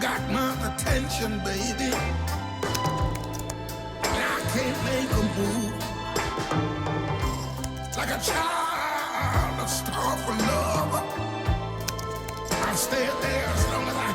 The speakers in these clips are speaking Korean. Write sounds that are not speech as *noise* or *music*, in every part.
got my attention, baby. And I can't make a move. Like a child, a star for love. I'll stay there as long as I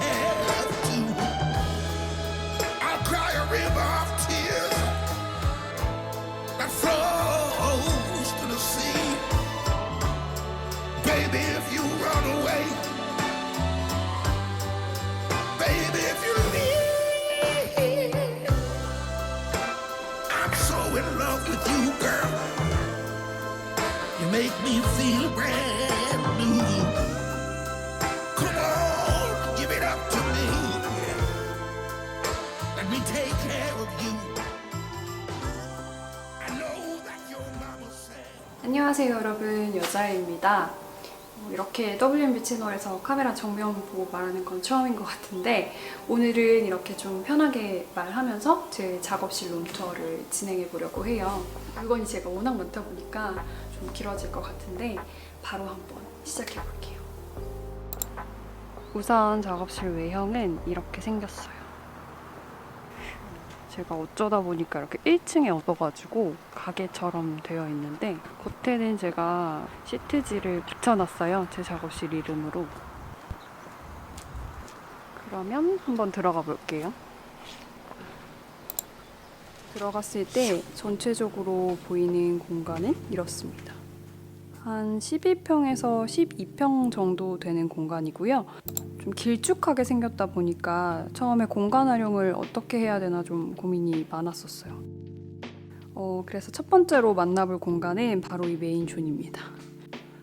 안녕하세요 여러분 여자입니다 어, 이렇게 WMB 채널에서 카메라 정면 보고 말하는 건 처음인 것 같은데 오늘은 이렇게 좀 편하게 말하면서 제 작업실 룸투어를 진행해 보려고 해요. 물건이 제가 워낙 많다 보니까 좀 길어질 것 같은데 바로 한번 시작해 볼게요. 우선 작업실 외형은 이렇게 생겼어요 제가 어쩌다 보니까 이렇게 1층에 얻어가지고 가게처럼 되어 있는데 겉에는 제가 시트지를 붙여놨어요. 제 작업실 이름으로. 그러면 한번 들어가 볼게요. 들어갔을 때 전체적으로 보이는 공간은 이렇습니다. 한 12평에서 12평 정도 되는 공간이고요. 좀 길쭉하게 생겼다 보니까 처음에 공간 활용을 어떻게 해야 되나 좀 고민이 많았었어요. 어, 그래서 첫 번째로 만나볼 공간은 바로 이 메인 존입니다.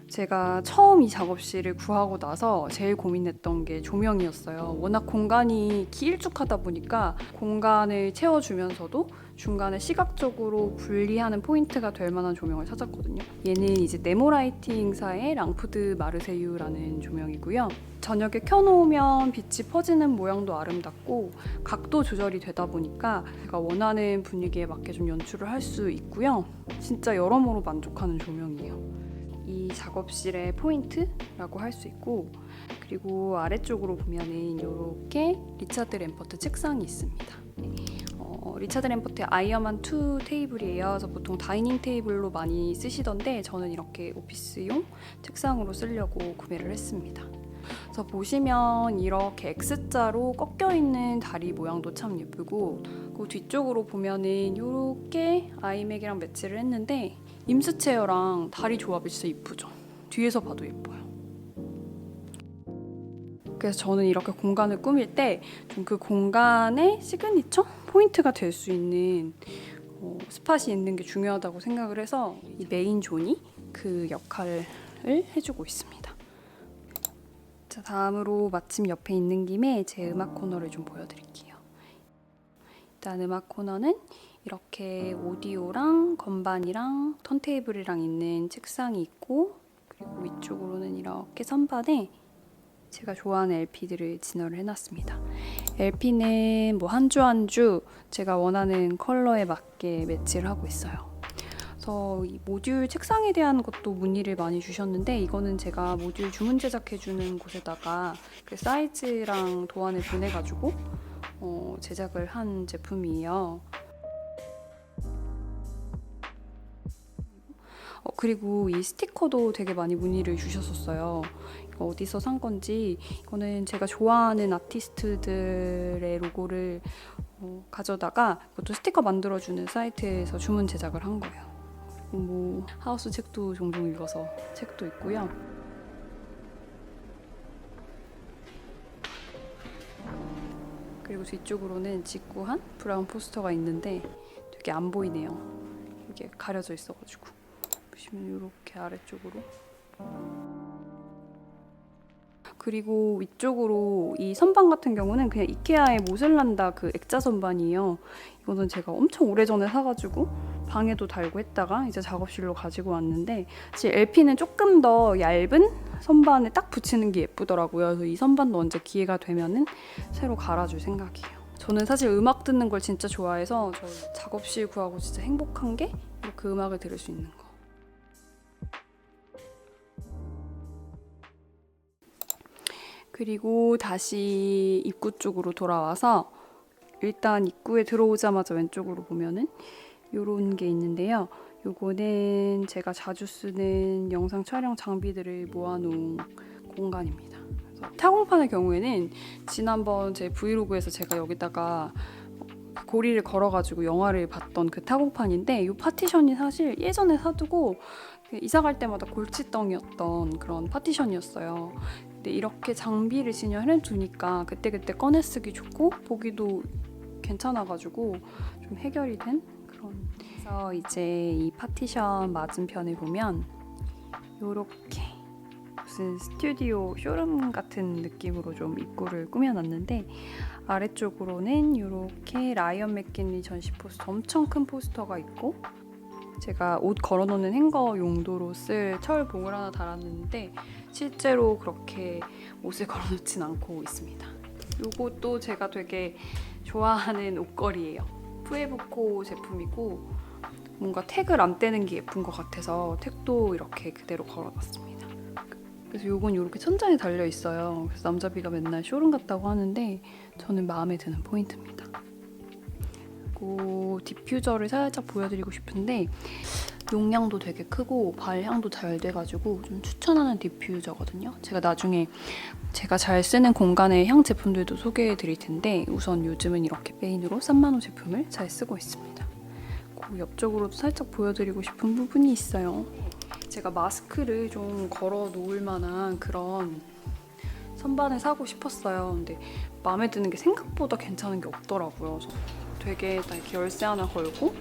제가 처음 이 작업실을 구하고 나서 제일 고민했던 게 조명이었어요. 워낙 공간이 길쭉하다 보니까 공간을 채워주면서도 중간에 시각적으로 분리하는 포인트가 될 만한 조명을 찾았거든요. 얘는 이제 네모라이팅사의 랑푸드 마르세유라는 조명이고요. 저녁에 켜놓으면 빛이 퍼지는 모양도 아름답고 각도 조절이 되다 보니까 제가 원하는 분위기에 맞게 좀 연출을 할 수 있고요. 진짜 여러모로 만족하는 조명이에요. 이 작업실의 포인트라고 할 수 있고 그리고 아래쪽으로 보면은 이렇게 리차드 램퍼트 책상이 있습니다. 어, 리차드 램퍼트의 아이어만 2 테이블이에요. 그래서 보통 다이닝 테이블로 많이 쓰시던데 저는 이렇게 오피스용 책상으로 쓰려고 구매를 했습니다. 그래서 보시면 이렇게 X자로 꺾여 있는 다리 모양도 참 예쁘고 그 뒤쪽으로 보면은 이렇게 아이맥이랑 매치를 했는데 임스 체어랑 다리 조합이 진짜 이쁘죠. 뒤에서 봐도 예뻐요. 그래서 저는 이렇게 공간을 꾸밀 때 좀 그 공간의 시그니처 포인트가 될 수 있는 어, 스팟이 있는 게 중요하다고 생각을 해서 이 메인 존이 그 역할을 해주고 있습니다. 자 다음으로 마침 옆에 있는 김에 제 음악 코너를 좀 보여드릴게요. 일단 음악 코너는 이렇게 오디오랑 건반이랑 턴테이블이랑 있는 책상이 있고 그리고 위쪽으로는 이렇게 선반에 제가 좋아하는 LP들을 진열을 해놨습니다. LP는 뭐 한 주 한 주 제가 원하는 컬러에 맞게 매치를 하고 있어요. 그래서 이 모듈 책상에 대한 것도 문의를 많이 주셨는데 이거는 제가 모듈 주문 제작해주는 곳에다가 그 사이즈랑 도안을 보내가지고 어, 제작을 한 제품이에요. 어, 그리고 이 스티커도 되게 많이 문의를 주셨었어요. 이거 어디서 산 건지 이거는 제가 좋아하는 아티스트들의 로고를 어, 가져다가 그것도 스티커 만들어주는 사이트에서 주문 제작을 한 거예요. 뭐 하우스 책도 종종 읽어서 책도 있고요. 그리고 뒤쪽으로는 직구한 브라운 포스터가 있는데 되게 안 보이네요. 이게 가려져 있어가지고. 보시면 이렇게 아래쪽으로 그리고 위쪽으로 이 선반 같은 경우는 그냥 이케아의 모슬란다 그 액자 선반이에요. 이거는 제가 엄청 오래전에 사가지고 방에도 달고 했다가 이제 작업실로 가지고 왔는데 사실 LP는 조금 더 얇은 선반에 딱 붙이는 게 예쁘더라고요. 그래서 이 선반도 언제 기회가 되면은 새로 갈아줄 생각이에요. 저는 사실 음악 듣는 걸 진짜 좋아해서 저 작업실 구하고 진짜 행복한 게 이렇게 음악을 들을 수 있는 거. 그리고 다시 입구 쪽으로 돌아와서 일단 입구에 들어오자마자 왼쪽으로 보면은 요런 게 있는데요. 요거는 제가 자주 쓰는 영상 촬영 장비들을 모아놓은 공간입니다. 타공판의 경우에는 지난번 제 브이로그에서 제가 여기다가 고리를 걸어가지고 영화를 봤던 그 타공판인데 이 파티션이 사실 예전에 사두고 그 이사 갈 때마다 골칫덩이었던 그런 파티션이었어요. 근데 이렇게 장비를 진열해 두니까 그때그때 꺼내 쓰기 좋고 보기도 괜찮아가지고 좀 해결이 된 그런. 그래서 이제 이 파티션 맞은편에 보면 요렇게 무슨 스튜디오 쇼룸 같은 느낌으로 좀 입구를 꾸며놨는데 아래쪽으로는 이렇게 라이언 맥kin리 전시 포스터 엄청 큰 포스터가 있고 제가 옷 걸어놓는 행거 용도로 쓸 철봉을 하나 달았는데 실제로 그렇게 옷을 *laughs* 걸어놓진 않고 있습니다. 요것도 제가 되게 좋아하는 옷걸이에요. 푸에부코 제품이고 뭔가 택을 안 떼는 게 예쁜 것 같아서 택도 이렇게 그대로 걸어놨습니다. 그래서 요건 이렇게 천장에 달려 있어요. 그래서 남자비가 맨날 쇼룸 갔다고 하는데 저는 마음에 드는 포인트입니다. 그리고 디퓨저를 살짝 보여드리고 싶은데 용량도 되게 크고 발향도 잘 돼가지고 좀 추천하는 디퓨저거든요. 제가 나중에 제가 잘 쓰는 공간의 향 제품들도 소개해 드릴 텐데 우선 요즘은 이렇게 메인으로 싼마노 제품을 잘 쓰고 있습니다. 그 옆쪽으로도 살짝 보여드리고 싶은 부분이 있어요. 제가 마스크를 좀 걸어 놓을 만한 그런 선반을 사고 싶었어요. 근데 마음에 드는 게 생각보다 괜찮은 게 없더라고요. 그래서 되게 딱 열쇠 하나 걸고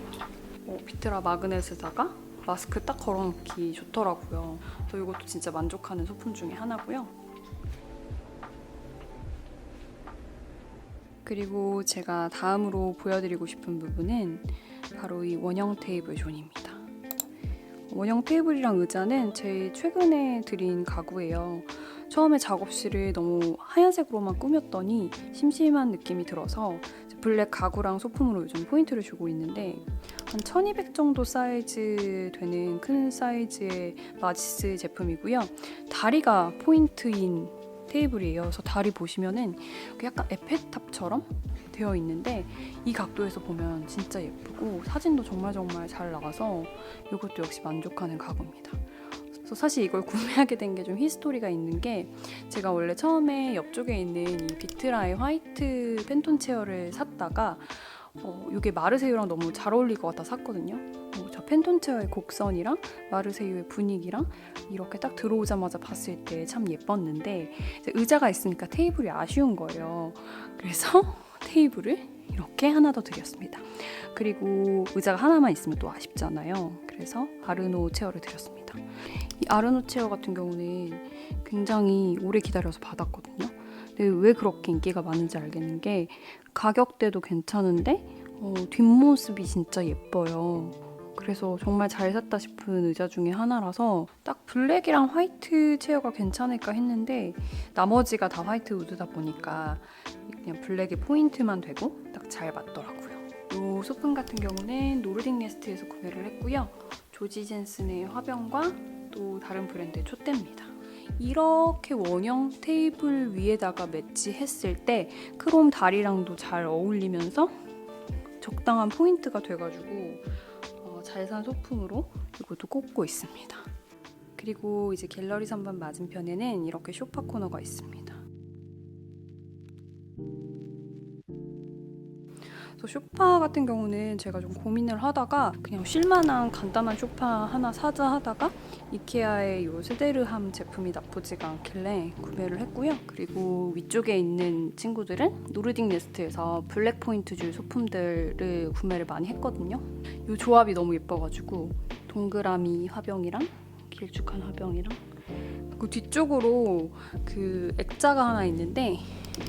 어, 비트라 마그넷에다가 마스크 딱 걸어놓기 좋더라고요. 또 이것도 진짜 만족하는 소품 중에 하나고요. 그리고 제가 다음으로 보여드리고 싶은 부분은 바로 이 원형 테이블 존입니다. 원형 테이블이랑 의자는 제 최근에 들인 가구예요. 처음에 작업실을 너무 하얀색으로만 꾸몄더니 심심한 느낌이 들어서 블랙 가구랑 소품으로 요즘 포인트를 주고 있는데 한 1200 정도 사이즈 되는 큰 사이즈의 마지스 제품이고요. 다리가 포인트인 테이블이에요. 그래서 다리 보시면은 약간 에펠탑처럼 되어 있는데 이 각도에서 보면 진짜 예쁘고 사진도 정말 정말 잘 나와서 이것도 역시 만족하는 가구입니다. 그래서 사실 이걸 구매하게 된 게 좀 히스토리가 있는 게 제가 원래 처음에 옆쪽에 있는 이 비트라의 화이트 팬톤 체어를 샀다가 어, 이게 마르세유랑 너무 잘 어울릴 것 같아 샀거든요. 어, 저 팬톤 체어의 곡선이랑 마르세유의 분위기랑 이렇게 딱 들어오자마자 봤을 때 참 예뻤는데 의자가 있으니까 테이블이 아쉬운 거예요. 그래서 *laughs* 테이블을 이렇게 하나 더 드렸습니다. 그리고 의자가 하나만 있으면 또 아쉽잖아요. 그래서 아르노 체어를 드렸습니다. 이 아르노 체어 같은 경우는 굉장히 오래 기다려서 받았거든요. 근데 왜 그렇게 인기가 많은지 알겠는 게 가격대도 괜찮은데 어, 뒷모습이 진짜 예뻐요. 그래서 정말 잘 샀다 싶은 의자 중에 하나라서 딱 블랙이랑 화이트 체어가 괜찮을까 했는데 나머지가 다 화이트 우드다 보니까 그냥 블랙의 포인트만 되고 딱 잘 맞더라고요. 이 소품 같은 경우는 노르딕 네스트에서 구매를 했고요. 조지 젠슨의 화병과 또 다른 브랜드의 촛대입니다. 이렇게 원형 테이블 위에다가 매치했을 때 크롬 다리랑도 잘 어울리면서 적당한 포인트가 돼가지고 어, 잘산 소품으로 이것도 꼽고 있습니다. 그리고 이제 갤러리 선반 맞은편에는 이렇게 쇼파 코너가 있습니다. 그래서 쇼파 같은 경우는 제가 좀 고민을 하다가 그냥 쉴만한 간단한 쇼파 하나 사자 하다가 이케아의 요 세데르함 제품이 나쁘지가 않길래 구매를 했고요. 그리고 위쪽에 있는 친구들은 노르딕 네스트에서 블랙 포인트 줄 소품들을 구매를 많이 했거든요. 이 조합이 너무 예뻐가지고 동그라미 화병이랑 길쭉한 화병이랑 그 뒤쪽으로 그 액자가 하나 있는데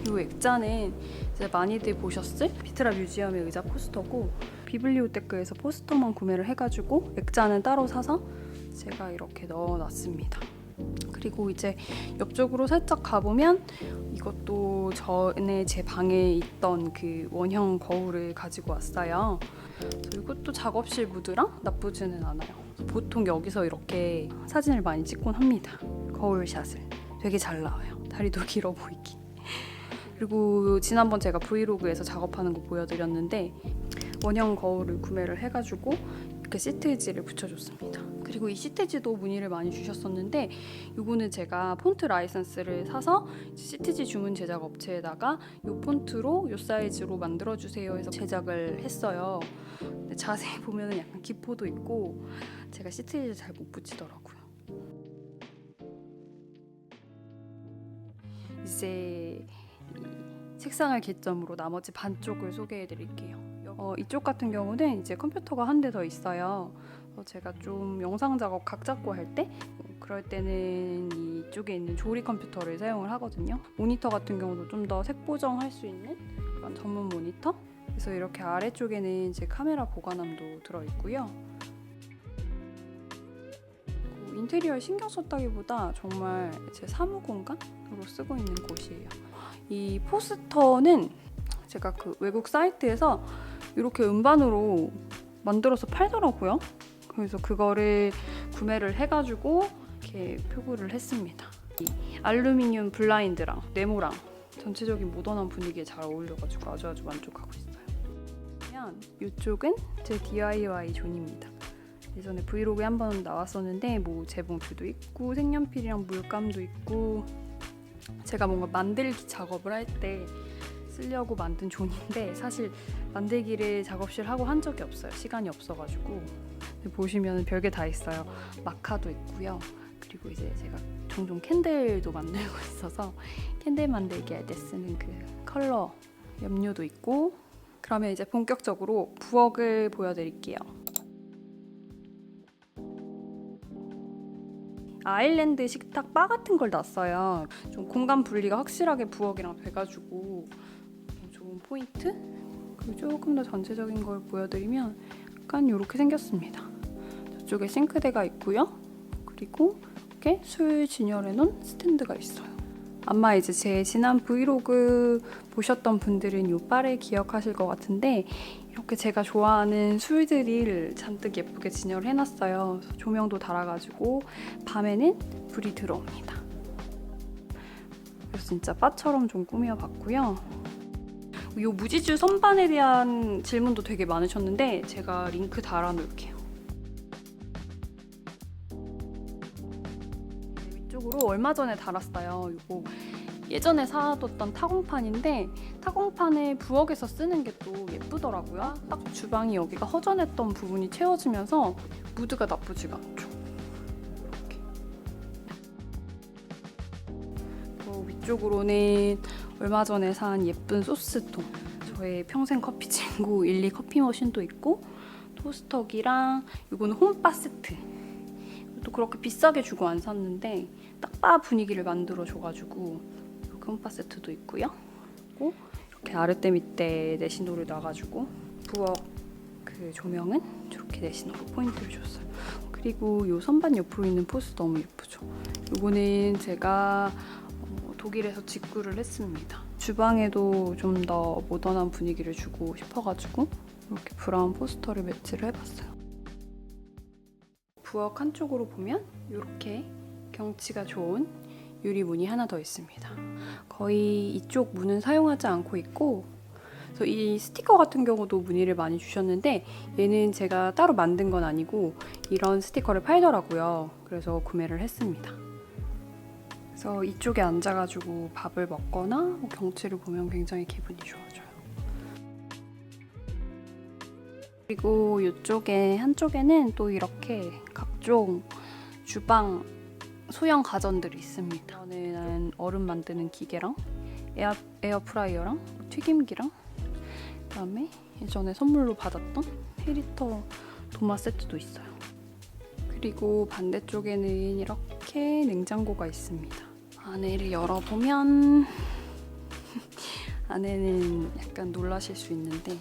이 액자는 이제 많이들 보셨을 비트라 뮤지엄의 의자 포스터고 비블리오테크에서 포스터만 구매를 해가지고 액자는 따로 사서 제가 이렇게 넣어놨습니다. 그리고 이제 옆쪽으로 살짝 가보면 이것도 전에 제 방에 있던 그 원형 거울을 가지고 왔어요. 이것도 작업실 무드랑 나쁘지는 않아요. 보통 여기서 이렇게 사진을 많이 찍곤 합니다. 거울샷을 되게 잘 나와요. 다리도 길어 보이기. 그리고 지난번 제가 브이로그에서 작업하는 거 보여드렸는데 원형 거울을 구매를 해가지고 이렇게 시트지를 붙여줬습니다. 그리고 이 시트지도 문의를 많이 주셨었는데 이거는 제가 폰트 라이선스를 사서 시트지 주문 제작 업체에다가 이 폰트로 이 사이즈로 만들어 주세요 해서 제작을 했어요. 근데 자세히 *laughs* 보면은 약간 기포도 있고 제가 시트지를 잘 못 붙이더라고요. 이제 이 책상을 개점으로 나머지 반쪽을 소개해 드릴게요. 어, 이쪽 같은 경우는 이제 컴퓨터가 한 대 더 있어요. 어, 제가 좀 영상 작업 각 잡고 할 때 그럴 때는 이쪽에 있는 조리 컴퓨터를 사용을 하거든요. 모니터 같은 경우도 좀 더 색 보정할 수 있는 그런 전문 모니터. 그래서 이렇게 아래쪽에는 제 카메라 보관함도 들어 있고요. 그 인테리어에 신경 썼다기보다 정말 제 사무 공간으로 쓰고 있는 곳이에요. 이 포스터는 제가 그 외국 사이트에서 이렇게 음반으로 만들어서 팔더라고요. 그래서 그거를 구매를 해가지고 이렇게 표구를 했습니다. 이 알루미늄 블라인드랑 네모랑 전체적인 모던한 분위기에 잘 어울려가지고 아주 아주 만족하고 있어요. 그러면 이쪽은 제 DIY 존입니다. 예전에 브이로그에 한 번 나왔었는데 뭐 재봉틀도 있고 색연필이랑 물감도 있고 제가 뭔가 만들기 작업을 할 때 쓰려고 만든 존인데 사실 만들기를 작업실 하고 한 적이 없어요. 시간이 없어가지고 보시면 별게 다 있어요. 마카도 있고요. 그리고 이제 제가 종종 캔들도 만들고 *laughs* 있어서 캔들 만들기 할 때 쓰는 그 컬러 염료도 있고 그러면 이제 본격적으로 부엌을 보여드릴게요. 아일랜드 식탁 바 같은 걸 놨어요. 좀 공간 분리가 확실하게 부엌이랑 돼가지고 좋은 포인트? 그리고 조금 더 전체적인 걸 보여드리면 약간 이렇게 생겼습니다. 저쪽에 싱크대가 있고요. 그리고 이렇게 술 진열해 놓은 스탠드가 있어요. 아마 이제 제 지난 브이로그 보셨던 분들은 이 바를 기억하실 것 같은데 이렇게 제가 좋아하는 술들을 잔뜩 예쁘게 진열을 해놨어요. 조명도 달아가지고 밤에는 불이 들어옵니다. 그래서 진짜 바처럼 좀 꾸며봤고요. 이 무지주 선반에 대한 질문도 되게 많으셨는데 제가 링크 달아놓을게요. 위쪽으로 얼마 전에 달았어요. 이거 예전에 사뒀던 타공판인데 타공판을 부엌에서 쓰는 게 또 예쁘더라고요. 딱 주방이 여기가 허전했던 부분이 채워지면서 무드가 나쁘지가 않죠. 이렇게. 또 위쪽으로는 얼마 전에 산 예쁜 소스통. 저의 평생 커피 친구 *laughs* 일리 커피 머신도 있고 토스터기랑 이거는 홈바 세트. 또 그렇게 비싸게 주고 안 샀는데 딱 바 분위기를 만들어 줘가지고 홈바 세트도 있고요. 그리고 이렇게 아랫대 밑에 내신도를 놔가지고 부엌 그 조명은 이렇게 내신으로 포인트를 줬어요. 그리고 이 선반 옆으로 있는 포스 너무 예쁘죠. 이거는 제가 어, 독일에서 직구를 했습니다. 주방에도 좀 더 모던한 분위기를 주고 싶어가지고 이렇게 브라운 포스터를 매치를 해봤어요. 부엌 한쪽으로 보면 이렇게 경치가 좋은 유리 문이 하나 더 있습니다. 거의 이쪽 문은 사용하지 않고 있고 그래서 이 스티커 같은 경우도 문의를 많이 주셨는데 얘는 제가 따로 만든 건 아니고 이런 스티커를 팔더라고요. 그래서 구매를 했습니다. 그래서 이쪽에 앉아가지고 밥을 먹거나 뭐 경치를 보면 굉장히 기분이 좋아져요. 그리고 이쪽에 한쪽에는 또 이렇게 각종 주방 소형 가전들이 있습니다. 저는 얼음 만드는 기계랑 에어, 에어프라이어랑 튀김기랑 그다음에 예전에 선물로 받았던 헤리터 도마 세트도 있어요. 그리고 반대쪽에는 이렇게 냉장고가 있습니다. 안에를 열어보면 *laughs* 안에는 약간 놀라실 수 있는데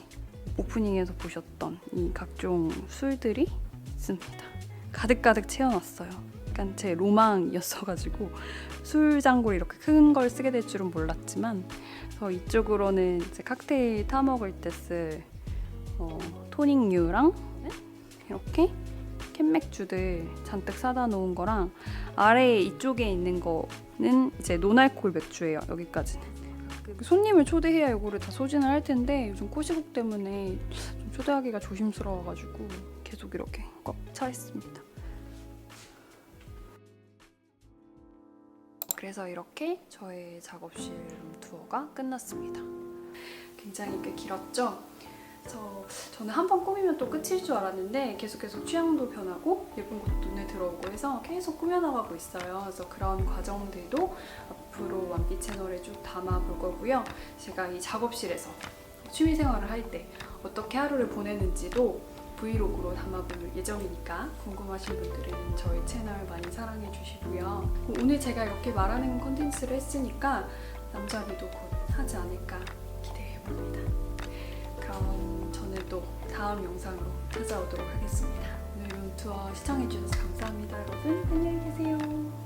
오프닝에서 보셨던 이 각종 술들이 있습니다. 가득가득 채워놨어요. 약간 제 로망이었어가지고 술 장고를 이렇게 큰 걸 쓰게 될 줄은 몰랐지만 그래서 이쪽으로는 이제 칵테일 타 먹을 때쓸 어, 토닉류랑 이렇게 캔맥주들 잔뜩 사다 놓은 거랑 아래 이쪽에 있는 거는 이제 노알콜 맥주예요. 여기까지는. 그 손님을 초대해야 이거를 다 소진을 할 텐데 요즘 코시국 때문에 좀 초대하기가 조심스러워가지고 계속 이렇게 꽉 차 있습니다. 그래서 이렇게 저의 작업실 투어가 끝났습니다. 굉장히 꽤 길었죠? 그래서 저는 한 번 꾸미면 또 끝일 줄 알았는데 계속 계속 취향도 변하고 예쁜 것도 눈에 들어오고 해서 계속 꾸며나가고 있어요. 그래서 그런 과정들도 앞으로 완비 채널에 쭉 담아볼 거고요. 제가 이 작업실에서 취미 생활을 할 때 어떻게 하루를 보내는지도 브이로그로 담아볼 예정이니까 궁금하신 분들은 저희 채널 많이 사랑해 주시고요. 오늘 제가 이렇게 말하는 컨텐츠를 했으니까 남자비도 곧 하지 않을까 기대해 봅니다. 그럼 저는 또 다음 영상으로 찾아오도록 하겠습니다. 오늘 룸투어 시청해 주셔서 감사합니다, 여러분. 안녕히 계세요.